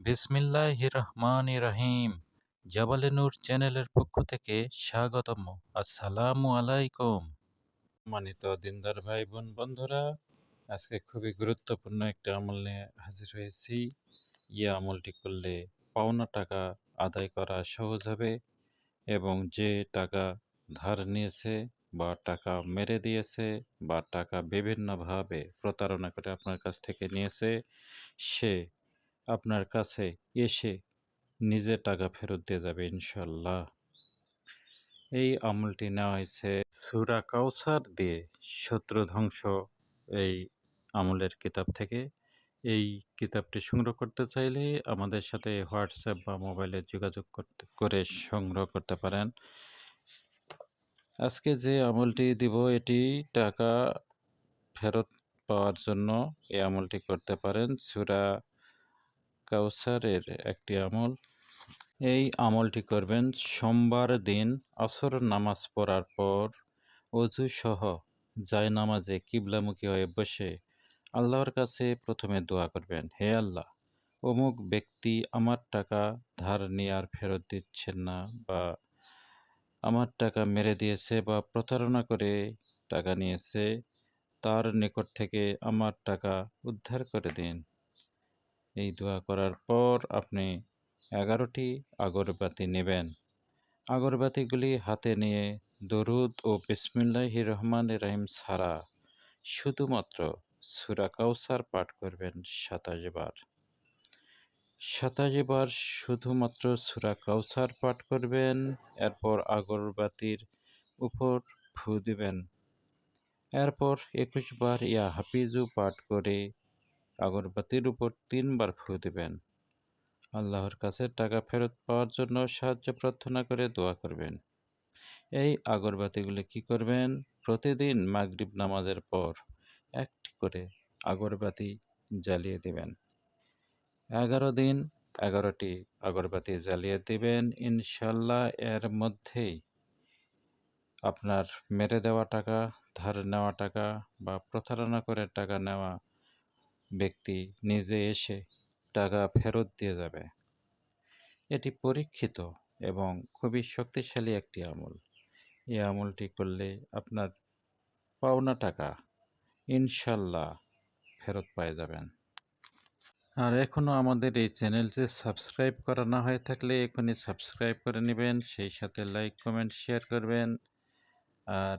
বিসমিল্লাহ রহমান রহিম জাবালে নূর চ্যানেলের পক্ষ থেকে স্বাগতম। আসসালামু আলাইকুম। মানিত দিনদার ভাই বোন বন্ধুরা, আজকে খুবই গুরুত্বপূর্ণ একটা আমল নিয়ে হাজির হয়েছি। ইয়ে আমলটি করলে পাওনা টাকা আদায় করা সহজ হবে এবং যে টাকা ধার নিয়েছে বা টাকা মেরে দিয়েছে বা টাকা বিভিন্নভাবে প্রতারণা করে আপনার কাছ থেকে নিয়েছে, সে আপনার কাছে এসে নিজে টাকা ফেরত দিয়ে যাবে, ইনশাল্লাহ। এই আমলটি নেওয়া হয়েছে সুরা কাউসার দিয়ে। শত্রু ধ্বংস এই আমলের কিতাব থেকে। এই কিতাবটি সংগ্রহ করতে চাইলে আমাদের সাথে হোয়াটসঅ্যাপ বা মোবাইলে যোগাযোগ করতে, করে সংগ্রহ করতে পারেন। আজকে যে আমলটি দিব, এটি টাকা ফেরত পাওয়ার জন্য এই আমলটি করতে পারেন। সুরা কাউসারের একটি আমল। এই আমলটি করবেন সোমবার দিন আসর নামাজ পড়ার পর অজু সহ যায় নামাজে কিবলামুখী হয়ে বসে আল্লাহর কাছে প্রথমে দোয়া করবেন, হে আল্লাহ, অমুক ব্যক্তি আমার টাকা ধার নিয়ে আর ফেরত দিচ্ছেন না বা আমার টাকা মেরে দিয়েছে বা প্রতারণা করে টাকা নিয়েছে, তার নিকট থেকে আমার টাকা উদ্ধার করে দিন। এই দোয়া করার পর আপনি এগারোটি আগরবাতি নেবেন। আগরবাতিগুলি হাতে নিয়ে দরুদ ও বিসমিল্লাহ রহমান রাহিম ছাড়া শুধুমাত্র সুরা কাউসার পাঠ করবেন সাতাশ বার। সাতাশ বার শুধুমাত্র সুরা কাউসার পাঠ করবেন, এরপর আগরবাতির উপর ফু দিবেন। এরপর একুশ বার ইয়া হাফিজু পাঠ করে আগরবাতির উপর তিনবার ফু দেবেন। আল্লাহর কাছে টাকা ফেরত পাওয়ার জন্য সাহায্য প্রার্থনা করে দোয়া করবেন। এই আগরবাতিগুলি কি করবেন? প্রতিদিন মাগরিব নামাজের পর একটি করে আগরবাতি জ্বালিয়ে দেবেন। এগারো দিন এগারোটি আগরবাতি জ্বালিয়ে দেবেন। ইনশাল্লাহ এর মধ্যেই আপনার মেরে দেওয়া টাকা, ধার নেওয়া টাকা বা প্রতারণা করে টাকা নেওয়া ব্যক্তি নিজে এসে টাকা ফেরত দিয়ে যাবে। এটি পরীক্ষিত এবং খুবই শক্তিশালী একটি আমল। এই আমলটি করলে আপনার পাওনা টাকা ইনশাল্লাহ ফেরত পায়ে যাবেন। আর এখনও আমাদের এই চ্যানেলটি সাবস্ক্রাইব করা না হয়ে থাকলে এখনই সাবস্ক্রাইব করে নেবেন, সেই সাথে লাইক, কমেন্ট, শেয়ার করবেন। আর